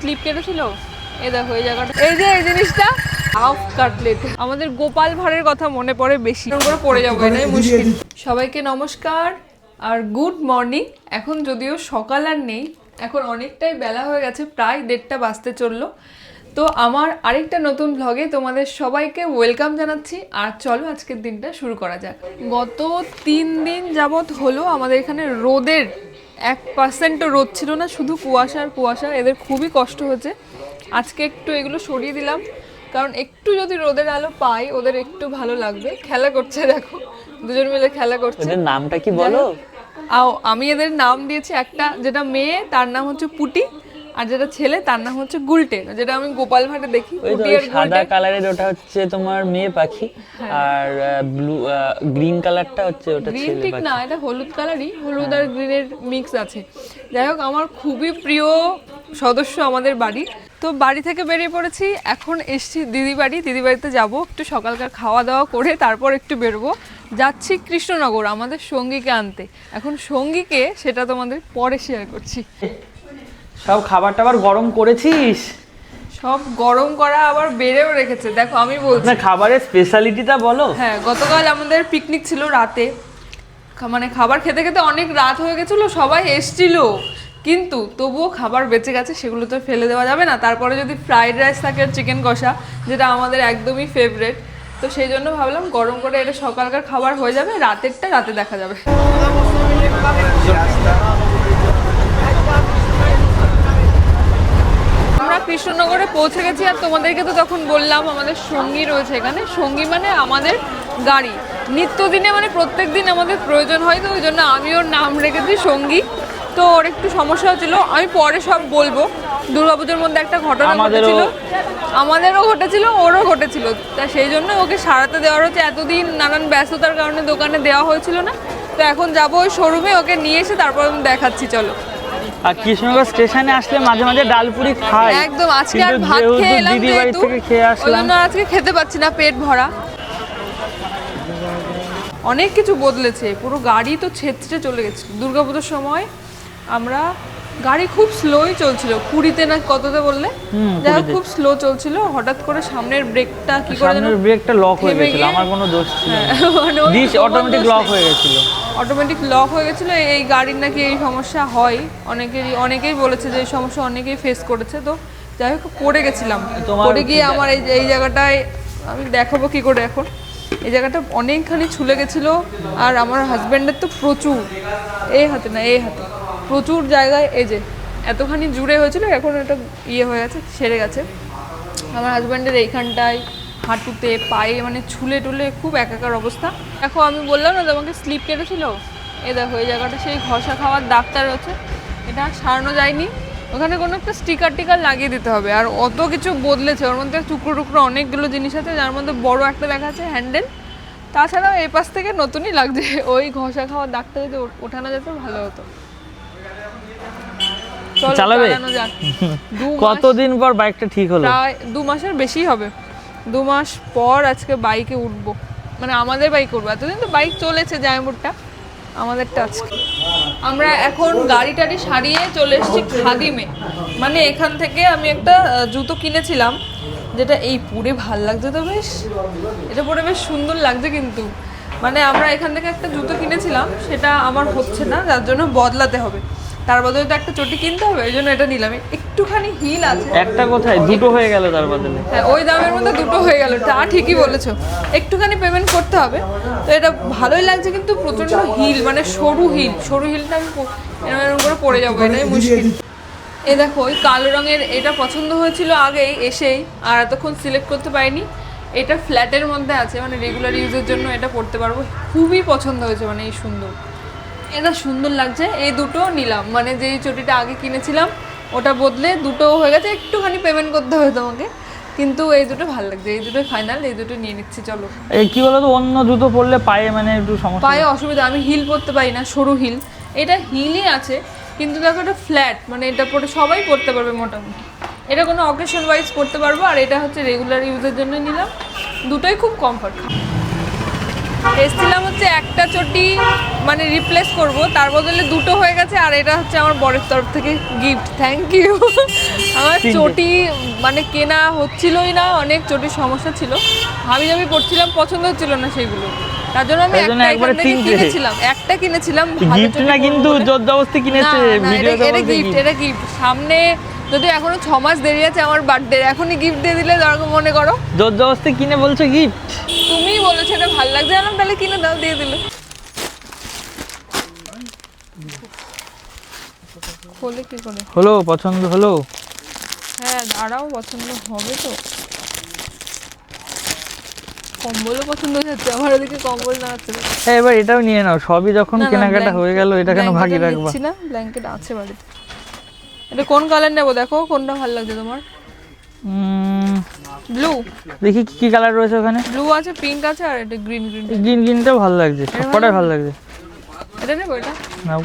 Slip কেটেছিল? এ দেখো, এই জায়গাটা। এই যে, এই জিনিসটা? হাফ কাটলেট আমাদের গোপাল ভাঁড়ের কথা মনে পড়ে বেশি। করে পড়ে যাব, এটাই মুশকিল। সবাইকে নমস্কার আর গুড মর্নিং এখন যদিও সকাল আর নেই, এখন অনেকটাই বেলা হয়ে গেছে, প্রায় দেড়টা বাজতে চলল। তো আমার আরেকটা নতুন ভ্লগে তোমাদের সবাইকে ওয়েলকাম জানাচ্ছি। আর চলো, আজকের দিনটা শুরু করা যাক। গত তিন দিন যাবৎ হলো আমাদের এখানে রোদের এক পার্সেন্টও রোদ ছিল না শুধু কুয়াশা আর কুয়াশা এদের খুবই কষ্ট হচ্ছে আজকে একটু এগুলো সরিয়ে দিলাম কারণ একটু যদি রোদের আলো পাই ওদের একটু ভালো লাগবে। খেলা করছে দেখো দুজন মিলে খেলা করছে। ওদের নামটা কি বলো? আও আমি এদের নাম দিয়েছি একটা যেটা মেয়ে তার নাম হচ্ছে পুটি। আর যেটা ছেলে তার নাম হচ্ছে গুলটে যেটা আমি গোপাল ভাটে দেখি সাদা কালারের ওটা হচ্ছে তোমার মেয়ে পাখি আর ব্লু গ্রিন কালারটা হচ্ছে ওটা গ্রিন ঠিক না এটা হলুদ কালারই হলুদ আর গ্রিনের মিক্স আছে। যাই হোক আমার খুবই প্রিয় সদস্য আমাদের বাড়ি। তো বাড়ি থেকে বেরিয়ে পড়েছি এখন এসছি দিদি বাড়ি দিদি বাড়িতে যাব একটু সকালকার খাওয়া দাওয়া করে তারপর একটু বেরোবো। যাচ্ছি কৃষ্ণনগর আমাদের সঙ্গীকে আনতে। এখন সঙ্গীকে সেটা তোমাদের পরে শেয়ার করছি। সব খাবার টাবার গরম করেছিস? সব গরম করা আবার বেড়েও রেখেছে। দেখো আমি বলছি। না খাবারের স্পেশালিটিটা বলো। হ্যাঁ গতকাল আমাদের পিকনিক ছিল রাতে। মানে খাবার খেতে খেতে অনেক রাত হয়ে গেছিল সবাই এসছিল। কিন্তু তবুও খাবার বেঁচে গেছে সেগুলো তো ফেলে দেওয়া যাবে না। তারপরে যদি ফ্রাইড রাইস থাকে চিকেন কষা যেটা আমাদের একদমই ফেভারেট তো সেই জন্য ভাবলাম গরম করে এটা সকালকার খাবার হয়ে যাবে রাতেরটা রাতে দেখা যাবে। আমরা কৃষ্ণনগরে পৌঁছে গেছি আর তোমাদেরকে তো তখন বললাম আমাদের সঙ্গী রয়েছে এখানে। সঙ্গী মানে আমাদের গাড়ি। নিত্যদিনে মানে প্রত্যেক দিন আমাদের প্রয়োজন হয় তো ওই জন্য আমি ওর নাম রেখেছি সঙ্গী। তো ওর একটু সমস্যা হচ্ছিল আমি পরে সব বলব। দুর্গাপুজোর মধ্যে একটা ঘটনা ঘটেছিল। আমাদেরও ঘটেছিল ওরও ঘটেছিল। তা সেই জন্য ওকে সারাতে দেওয়ার হচ্ছে। এতদিন নানান ব্যস্ততার কারণে দোকানে দেওয়া হয়েছিল না। তো এখন যাব ওই শোরুমে ওকে নিয়ে এসে তারপর আমি দেখাচ্ছি চলো। আর কৃষ্ণনগর স্টেশনে আসলে মাঝে মাঝে ডালপুরি খাই। একদম আজকে আর ভাত খেয়ে এলাম দিদি বাড়ি থেকে খেয়ে আসলাম। আজকে খেতে পাচ্ছি না পেট ভরা। অনেক কিছু বদলেছে পুরো গাড়ি তো ছেত্রে চলে গেছে। দুর্গাপুজোর সময় আমরা গাড়ি খুব স্লোই চলছিল কুড়িতে না কততে বললে? যাই হোক খুব স্লো চলছিল হঠাৎ করে সামনের ব্রেকটা কি করে সামনের ব্রেকটা লক হয়ে গেছিল আমার কোনো দোষ ছিল হ্যাঁ, মানে ডিশ অটোমেটিক লক হয়ে গেছিল। অটোমেটিক লক হয়ে গেছিল এই গাড়ির নাকি এই সমস্যা হয়। অনেকেরই অনেকেই বলেছে যে এই সমস্যা অনেকেই ফেস করেছে তো যাই হোক পড়ে গেছিলাম। পড়ে গিয়ে আমার এই এই জায়গাটায় আমি দেখাবো কি করে এখন। এই জায়গাটা অনেকখানি ছুলে গেছিল আর আমার হাজব্যান্ডের তো প্রচুর। এই হাতে না এই হাতে। প্রচুর জায়গায় এই যে এতখানি জুড়ে হয়েছিল এখন এটা ইয়ে হয়ে গেছে সেরে গেছে। আমার হাজব্যান্ডের এইখানটায় হাঁটুতে পায়ে মানে ছুলে টুলে খুব একাকার অবস্থা। দেখো আমি বললাম না তোমাকে স্লিপ কেটেছিল? এ দেখো এই জায়গাটা সেই ঘষা খাওয়ার ডাক্তার রয়েছে এটা সারানো যায়নি। ওখানে কোনো একটা স্টিকার টিকার লাগিয়ে দিতে হবে। আর অত কিছু বদলেছে। ওর মধ্যে টুকরো টুকরো অনেকগুলো জিনিস আছে। যার মধ্যে বড় একটা দেখা আছে হ্যান্ডেল। তাছাড়াও এই পাশ থেকে নতুনই লাগছে। ওই ঘষা খাওয়ার দাগটা যদি ওঠানো যেত ভালো হতো। চলো, চালাবে? কতদিন পর বাইকটা ঠিক হলো? প্রায় দু মাসের বেশি হবে। দু মাস পর আজকে বাইকে উঠবো। মানে আমাদের বাইক উঠবো। এতদিন তো বাইক চলেছে জায়মুরটা আমাদেরটা আজকে আমরা এখন গাড়ি টাড়ি সারিয়ে চলে এসেছি খাদিমে। মানে এখান থেকে আমি একটা জুতো কিনেছিলাম, যেটা এই পরে ভালো লাগছে তো বেশ। এটা পরে বেশ সুন্দর লাগছে কিন্তু। মানে আমরা এখান থেকে একটা জুতো কিনেছিলাম, সেটা আমার হচ্ছে না, যার জন্য বদলাতে হবে। তার বদলে তো একটা চটি কিনতে হবে এই জন্য এটা নিলাম। একটুখানি হিল আছে। একটা কোথায়? দুটো হয়ে গেল তার বদলে। হ্যাঁ ওই দামের মধ্যে দুটো হয়ে গেল। তা ঠিকই বলেছ। একটুখানি পেমেন্ট করতে হবে। তো এটা ভালোই লাগছে কিন্তু প্রচণ্ড হিল মানে সরু হিল। সরু হিলটা আমি এরম করে পড়ে যাব এটাই মুশকিল। এই দেখো ওই কালো রঙের এটা পছন্দ হয়েছিল আগেই এসেই আর এতক্ষণ সিলেক্ট করতে পারিনি। এটা ফ্ল্যাটের মধ্যে আছে মানে রেগুলার ইউজের জন্য এটা পড়তে পারব। খুবই পছন্দ হয়েছে মানে এই সুন্দর। এটা সুন্দর লাগছে। এই দুটো নিলাম। মানে যেই চটিটা আগে কিনেছিলাম ওটা বদলে দুটো হয়ে গেছে। একটুখানি পেমেন্ট করতে হবে তোমাকে। কিন্তু এই দুটো ভালো লাগছে। এই দুটো ফাইনাল এই দুটো নিয়ে নিচ্ছি চলো। এই কি বলতো অন্য জুতো পরলে পায়ে মানে একটু সমস্যা। পায়ে অসুবিধা আমি হিল পরতে পারি না সরু হিল এটা হিলই আছে কিন্তু দেখো এটা ফ্ল্যাট মানে এটা পরে সবাই পরতে পারবে মোটামুটি। এটা কোনো অকেশন ওয়াইজ পরতে পারব আর এটা হচ্ছে রেগুলার ইউজের জন্য নিলাম। দুটোই খুব কমফর্ট এসছিলাম হচ্ছে একটা চটি মানে রিপ্লেস করব। তার বদলে দুটো হয়ে গেছে আর এটা হচ্ছে আমার বরের তরফ থেকে গিফট থ্যাংক ইউ আমার চটি মানে কেনা হচ্ছিলই না অনেক চটির সমস্যা ছিল। হাবি জাবি পড়ছিলাম পছন্দ হচ্ছিল না সেগুলো। তার জন্য আমি একটা এখান থেকে কিনেছিলাম একটা কিনেছিলাম গিফট না কিন্তু। জোর জবস্তি কিনেছে ভিডিও এটা গিফট এটা গিফট সামনে যদি এখনও ছ মাস দেরি আছে আমার বার্থডে এখনই গিফট দিয়ে দিলে দরকার মনে করো। জোর জবস্তি কিনে বলছো গিফট তুমি বলেছ এটা ভালো লাগছে জানাম তাহলে কিনে দাও দিয়ে দিলে। খোলে কি করে? হলো পছন্দ হলো? হ্যাঁ দাঁড়াও পছন্দ হবে তো। কম্বলও পছন্দ হয়ে যাচ্ছে আমার ওদিকে কম্বল না আছে। হ্যাঁ এবার এটাও নিয়ে নাও সবই যখন কেনাকাটা হয়ে গেল এটা কেন ভাগি রাখবা? না ব্ল্যাঙ্কেট আছে বাড়িতে। এটা কোন কালার নেব? দেখো কোনটা ভালো লাগছে তোমার? ব্লু দেখি কি কি কালার রয়েছে ওখানে। ব্লু আছে পিঙ্ক আছে আর এটা গ্রিন গ্রিন গ্রিন গ্রিনটাও ভালো লাগছে। সবকটাই ভালো লাগছে। এটা নেব এটা? নাও।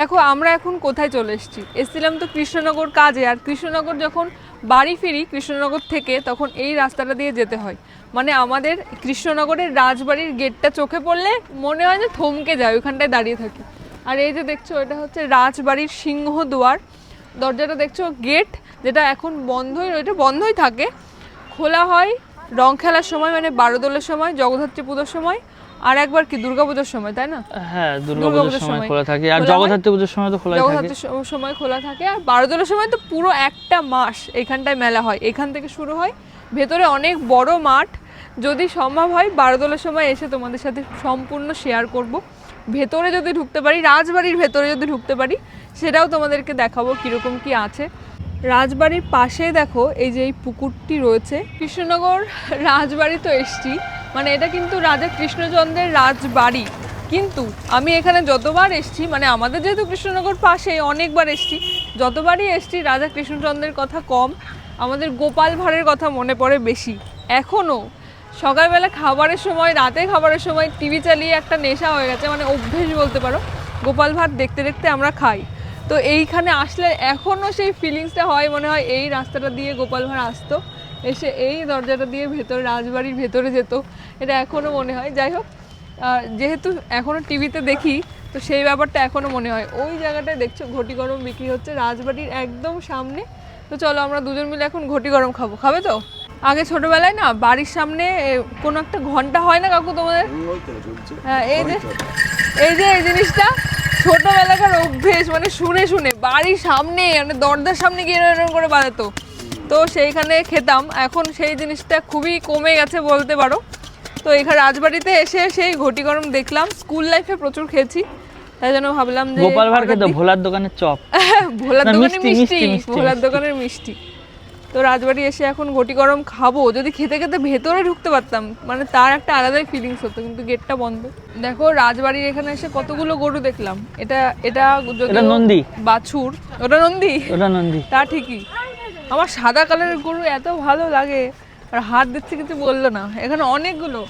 দেখো আমরা এখন কোথায় চলে এসেছি? এসেছিলাম তো কৃষ্ণনগর কাজে আর কৃষ্ণনগর যখন বাড়ি ফিরি কৃষ্ণনগর থেকে তখন এই রাস্তাটা দিয়ে যেতে হয়। মানে আমাদের কৃষ্ণনগরের রাজবাড়ির গেটটা চোখে পড়লে মনে হয় যে থমকে যায় ওইখানটায় দাঁড়িয়ে থাকি। আর এই যে দেখছ এটা হচ্ছে রাজবাড়ির সিংহ দুয়ার দরজাটা দেখছ গেট যেটা এখন বন্ধই এটা বন্ধই থাকে। খোলা হয় রং খেলার সময় মানে বারোদোলের সময় জগদ্ধাত্রী পুজোর সময় আর একবার কি দুর্গাপুজোর সময় তাই না? হ্যাঁ সময় খোলা থাকে। আর জগদ্ধাত্রী পুজোর সময় তো খোলাই থাকে। জগদ্ধাত্রীর সময় খোলা থাকে আর বারোদোলের সময় তো পুরো একটা মাস এখানটায় মেলা হয়। এখান থেকে শুরু হয় ভেতরে অনেক বড় মাঠ। যদি সম্ভব হয় বারোদোলের সময় এসে তোমাদের সাথে সম্পূর্ণ শেয়ার করব। ভেতরে যদি ঢুকতে পারি, রাজবাড়ির ভেতরে যদি ঢুকতে পারি, সেটাও তোমাদেরকে দেখাবো কীরকম কি আছে। রাজবাড়ির পাশে দেখো, এই যে এই পুকুরটি রয়েছে। কৃষ্ণনগর রাজবাড়ি তো এসছি। মানে এটা কিন্তু রাজা কৃষ্ণচন্দ্রের রাজবাড়ি। কিন্তু আমি এখানে যতবার এসছি মানে আমাদের যেহেতু কৃষ্ণনগর পাশে, অনেকবার এসছি, যতবারই এসছি, রাজা কৃষ্ণচন্দ্রের কথা কম। আমাদের গোপাল ভাঁড়ের কথা মনে পড়ে বেশি। এখনও সকালবেলা খাবারের সময় রাতে খাবারের সময় টিভি চালিয়ে একটা নেশা হয়ে গেছে মানে অভ্যেস বলতে পারো। গোপাল ভাত দেখতে দেখতে আমরা খাই। তো এইখানে আসলে এখনও সেই ফিলিংসটা হয়, মনে হয় এই রাস্তাটা দিয়ে গোপাল ভাঁড় আসতো, এসে এই দরজাটা দিয়ে ভেতরে, রাজবাড়ির ভেতরে যেত, এটা এখনও মনে হয়। যাই হোক যেহেতু এখনও টিভিতে দেখি, তো সেই ব্যাপারটা এখনও মনে হয়। ওই জায়গাটায় দেখছ, ঘটি গরম বিক্রি হচ্ছে, রাজবাড়ির একদম সামনে। তো চলো আমরা দুজন মিলে এখন ঘটি গরম খাব। খাবে তো? আগে ছোটবেলায় না বাড়ির সামনে কোনো একটা ঘণ্টা হয় না কাকু তোমাদের? হ্যাঁ এই যে এই যে এই জিনিসটা ছোটবেলাকার অভ্যেস মানে শুনে শুনে বাড়ির সামনে মানে দরজার সামনে গিয়ে এরকম করে বাজাতো। তো সেইখানে খেতাম। এখন সেই জিনিসটা খুবই কমে গেছে বলতে পারো। তো এখানে রাজবাড়িতে এসে সেই ঘটি গরম দেখলাম। স্কুল লাইফে প্রচুর খেয়েছি। তাই জন্য ভাবলাম যে গোপাল ভাঁড় খেতো ভোলার দোকানের চপ। ভোলার না, দোকানে মিষ্টি, মিষ্টি মিষ্টি, মিষ্টি, ভোলার দোকানের মিষ্টি। তো রাজবাড়ি এসে এখন ঘটি গরম খাব। যদি খেতে খেতে ভেতরে ঢুকতে পারতাম মানে তার একটা আলাদাই ফিলিংস হতো কিন্তু গেটটা বন্ধ। দেখো রাজবাড়ির এখানে এসে কতগুলো গরু দেখলাম। এটা এটা নন্দী। বাছুর। ওটা নন্দী? ওটা নন্দী। তা ঠিকই। আমার সাদা কালারের গরু এত ভালো লাগে আর হাত দিচ্ছে কিছু বলল না। এখানে অনেকগুলো।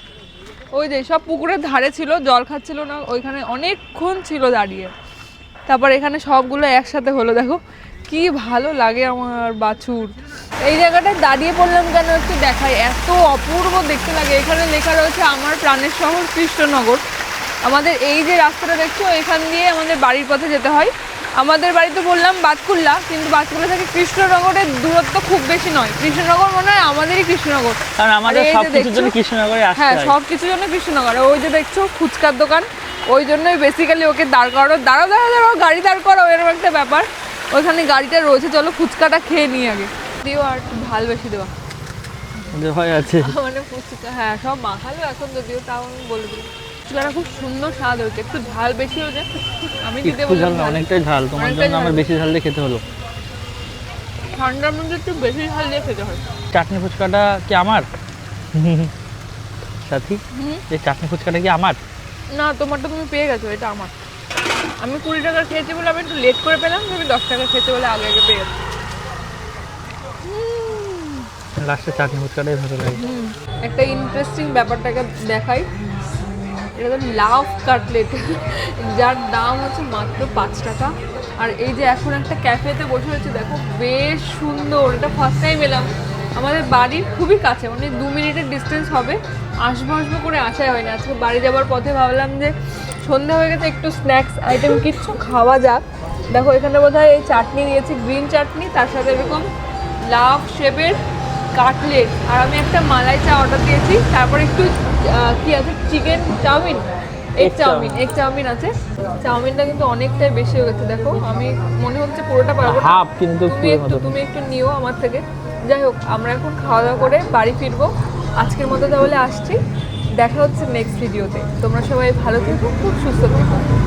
ওই যে সব পুকুরের ধারে ছিল জল খাচ্ছিল না ওইখানে অনেকক্ষণ ছিল দাঁড়িয়ে। তারপর এখানে সবগুলো একসাথে হলো দেখো। কি ভালো লাগে আমার বাছুর। এই জায়গাটায় দাঁড়িয়ে পড়লাম কেন একটু দেখাই। এত অপূর্ব দেখতে লাগে। এখানে লেখা রয়েছে আমার প্রাণের শহর কৃষ্ণনগর। আমাদের এই যে রাস্তাটা দেখছ এখান দিয়ে আমাদের বাড়ির পথে যেতে হয়। আমাদের বাড়িতে বললাম বাতকুল্লা কিন্তু বাতকুল্লা থেকে কৃষ্ণনগরের দূরত্ব খুব বেশি নয়। কৃষ্ণনগর মনে হয় আমাদেরই কৃষ্ণনগর। কারণ আমাদের আর এই যে সব কিছুর জন্য দেখছো- কৃষ্ণনগরে আসতে হ্যাঁ সব কিছুর জন্য কৃষ্ণনগর। ওই যে দেখছ ফুচকার দোকান। ওই জন্যই বেসিক্যালি ওকে দাঁড় করানো দাঁড়াও দাঁড়াও দাঁড়াও গাড়ি দাঁড় করো এরকম একটা ব্যাপার। ওইখানে গাড়িটা রয়েছে চলো ফুচকাটা খেয়ে নিই আগে। দিও আর ঝাল বেশি দেওয়া। হয় আছে। মানে ফুচকা হ্যাঁ সব মাখালো এখন যদিও তাও আমি বলে দিই ফুচকাটা খুব সুন্দর স্বাদ হয়েছে একটু ঝাল বেশি হয়েছে আমি দিতে ঝাল। অনেকটাই ঝাল তোমার জন্য আমার বেশি ঝাল দিয়ে খেতে হলো। ঠান্ডার মধ্যে একটু বেশি ঝাল দিয়ে খেতে হয়। চাটনি ফুচকাটা কি আমার? সাথী। এই চাটনি ফুচকাটা কি আমার? না তোমারটা তুমি পেয়ে গেছো এটা আমার। আমি কুড়ি টাকা খেয়েছি বলে আমি একটু লেট করে পেলাম তুমি দশ টাকা খেয়েছি বলে আগে আগে পেয়ে লাস্টে চাটনি ফুচকাটাই ভালো লাগে। একটা ইন্টারেস্টিং ব্যাপারটাকে দেখাই। এটা তো লাভ কাটলেট যার দাম হচ্ছে মাত্র পাঁচ টাকা। আর এই যে এখন একটা ক্যাফেতে বসে রয়েছে দেখো বেশ সুন্দর এটা ফার্স্ট টাইম এলাম। আমাদের বাড়ির খুবই কাছে মানে দু মিনিটের ডিস্টেন্স হবে। আসব আসব করে আসাই হয় না। আজকে বাড়ি যাওয়ার পথে ভাবলাম যে সন্ধ্যা হয়ে গেছে একটু স্ন্যাক্স আইটেম কিচ্ছু খাওয়া যাক। দেখো এখানে বোধহয় এই চাটনি দিয়েছি গ্রিন চাটনি তার সাথে এরকম লাভ শেপের কাটলেট। আর আমি একটা মালাই চা অর্ডার দিয়েছি তারপর একটু কি আছে? Chicken chowmein? Egg chowmein egg chowmein আছে। চাউমিনটা কিন্তু অনেকটাই বেশি হয়ে গেছে দেখো আমি মনে হচ্ছে পুরোটা পারব। হাফ কিন্তু তুমি একটু তুমি একটু নিও আমার থেকে। যাই হোক আমরা এখন খাওয়া দাওয়া করে বাড়ি ফিরবো। আজকের মতো তাহলে আসছি। দেখা হচ্ছে নেক্সট ভিডিওতে তোমরা সবাই ভালো থেকো খুব সুস্থ থেকো।